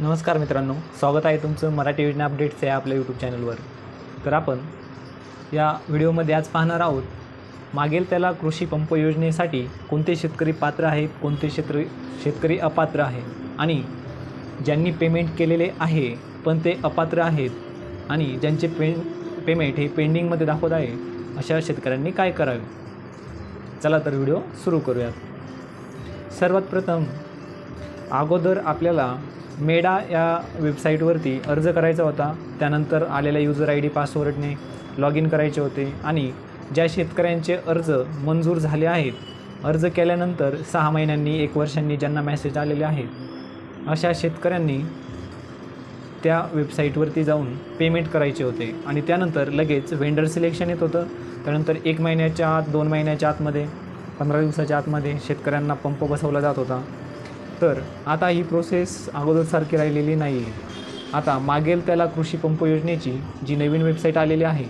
नमस्कार मित्रांनो स्वागत आहे तुमचं मराठी योजना अपडेट्स या आपल्या यूट्यूब चॅनलवर तर आपण या व्हिडिओमध्ये आज पाहणार आहोत मागेल त्याला कृषी पंप योजनेसाठी कोणते शेतकरी पात्र आहेत कोणते शेतकरी शेतकरी अपात्र आहे आणि ज्यांनी पेमेंट केलेले आहे पण ते अपात्र आहेत आणि ज्यांचे पे पेमेंट हे पेंडिंगमध्ये दाखवत आहे अशा शेतकऱ्यांनी काय करावे? चला तर व्हिडिओ सुरू करूयात. सर्वात प्रथम अगोदर आपल्याला मेडा या वेबसाईटवरती अर्ज करायचा होता. त्यानंतर आलेल्या युजर आय डी पासवर्डने लॉग इन करायचे होते. आणि ज्या शेतकऱ्यांचे अर्ज मंजूर झाले आहेत अर्ज केल्यानंतर सहा महिन्यांनी एक वर्षांनी ज्यांना मेसेज आलेले आहेत अशा शेतकऱ्यांनी त्या वेबसाईटवरती जाऊन पेमेंट करायचे होते. आणि त्यानंतर लगेच वेंडर सिलेक्शन येत होतं. त्यानंतर एक महिन्याच्या आत दोन महिन्याच्या आतमध्ये पंधरा दिवसाच्या आतमध्ये शेतकऱ्यांना पंप बसवला जात होता. तर आता ही प्रोसेस अगोदरसारखी राहिलेली नाही आहे आता मागेल त्याला कृषी पंप योजनेची जी नवीन वेबसाईट आलेली आहे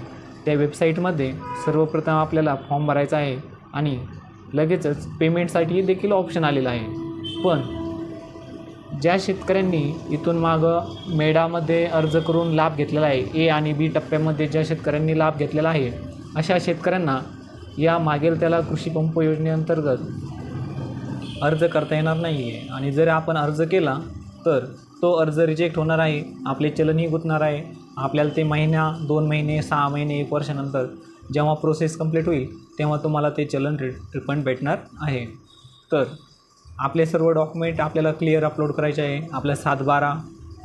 त्या वेबसाईटमध्ये सर्वप्रथम आपल्याला फॉर्म भरायचा आहे आणि लगेचच पेमेंटसाठी देखील ऑप्शन आलेलं आहे. पण ज्या शेतकऱ्यांनी इथून मागं मेडामध्ये अर्ज करून लाभ घेतलेला आहे ए आणि बी टप्प्यामध्ये ज्या शेतकऱ्यांनी लाभ घेतलेला आहे अशा शेतकऱ्यांना या मागेल त्याला कृषी पंप योजनेअंतर्गत अर्ज करता येणार नाही आहे आणि जर आपण अर्ज केला तर तो अर्ज रिजेक्ट होणार आहे आपले चलनही गुंतणार आहे. आपल्याला ते महिन्या दोन महिने सहा महिने एक वर्षानंतर जेव्हा प्रोसेस कंप्लीट होईल तेव्हा तुम्हाला ते चलन रि रिफंड भेटणार आहे. तर आपले सर्व डॉक्युमेंट आपल्याला क्लिअर अपलोड करायचे आहे. आपल्या सात बारा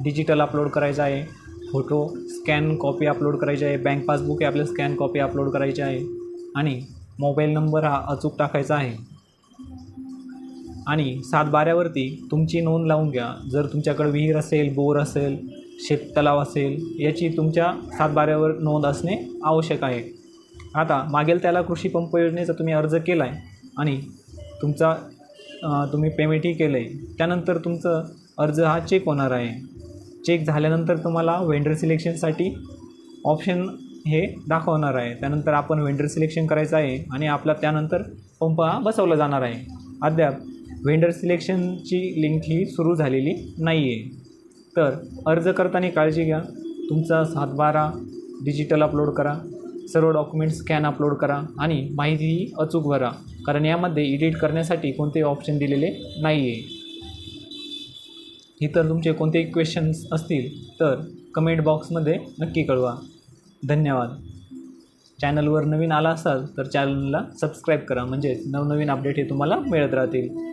डिजिटल अपलोड करायचा आहे. फोटो स्कॅन कॉपी अपलोड करायची आहे. बँक पासबुक आहे आपल्या स्कॅन कॉपी अपलोड करायची आहे. आणि मोबाईल नंबर हा अचूक टाकायचा आहे. आणि सातबाऱ्यावरती तुमची नोंद लावून घ्या. जर तुमच्याकडे विहीर असेल बोर असेल शेततलाव असेल याची तुमच्या सातबाऱ्यावर नोंद असणे आवश्यक आहे. आता मागेल त्याला कृषी पंप योजनेचा तुम्ही अर्ज केला आहे आणि तुमचा तुम्ही पेमेंटही केलं आहे त्यानंतर तुमचं अर्ज हा चेक होणार आहे. चेक झाल्यानंतर तुम्हाला वेंडर सिलेक्शनसाठी ऑप्शन हे दाखवणार आहे. त्यानंतर आपण वेंडर सिलेक्शन करायचं आहे आणि आपला त्यानंतर पंप हा बसवला जाणार आहे. अद्याप वेंडर सिलेक्शनची लिंक ही सुरू झालेली नाही आहे तर अर्ज करताना काळजी घ्या. तुमचा सातबारा डिजिटल अपलोड करा. सर्व डॉक्युमेंट्स स्कॅन अपलोड करा आणि माहितीही अचूक भरा. कारण यामध्ये एडिट करण्यासाठी कोणते ऑप्शन दिलेले नाही आहे इतर तुमचे कोणतेही क्वेश्चन्स असतील तर कमेंट बॉक्समध्ये नक्की कळवा. धन्यवाद. चॅनलवर नवीन आला असाल तर चॅनलला सबस्क्राईब करा. म्हणजेच नवनवीन अपडेट हे तुम्हाला मिळत राहतील.